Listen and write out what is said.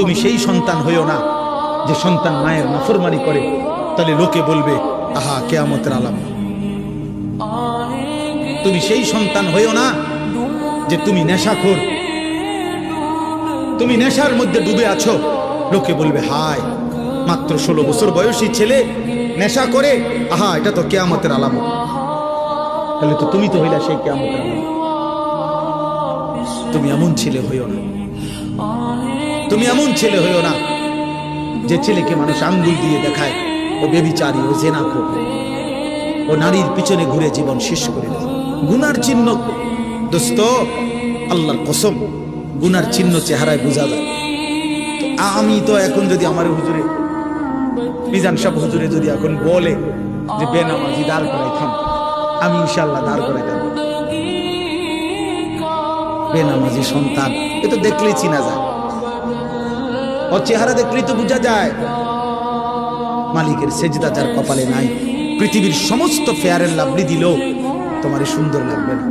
তুমি সেই সন্তান হইও না। যে সন্তান মায়ের নাফরমানি করে, তাহলে লোকে বলবে, আহা, কেয়ামতের আলাম তুমি সেই সন্তান হইও না যে তুমি নেশাখোর। তুমি নেশার মধ্যে ডুবে আছো। লোকে বলবে, হায়, মাত্র ষোলো বছর বয়সী ছেলে নেশা করে, আহা, এটা তো কেয়ামতের আলাম তাহলে তো তুমি তো হইলা সেই কেয়ামতের আলাম তুমি এমন ছেলে হইও না। তুমি এমন ছেলে হইও না যে ছেলেকে মানুষ আঙ্গুল দিয়ে দেখায় ও বেবিচারি ও জেনাখো ও নারীর পিছনে ঘুরে জীবন শেষ করে দেয় গুনার চিহ্ন দোস্ত, আল্লাহর কসম, গুনার চিহ্ন চেহারায় বোঝা যায়। আমি তো এখন যদি আমার হুজুরে, মিজান সাহেব হুজুরে যদি এখন বলে যে বেনামাজি দাঁড় করাই থাম, আমি ইনশাল্লাহ দাঁড় করাই থাম। বেনামাজি সন্তান, এ তো দেখলেই চিনা যায়। ওর চেহারা দেখলেই তো বোঝা যায়। মালিকের সেজদা যার কপালে নাই, পৃথিবীর সমস্ত ফেয়ারের লাভলি দিল তোমার সুন্দর লাগবে না।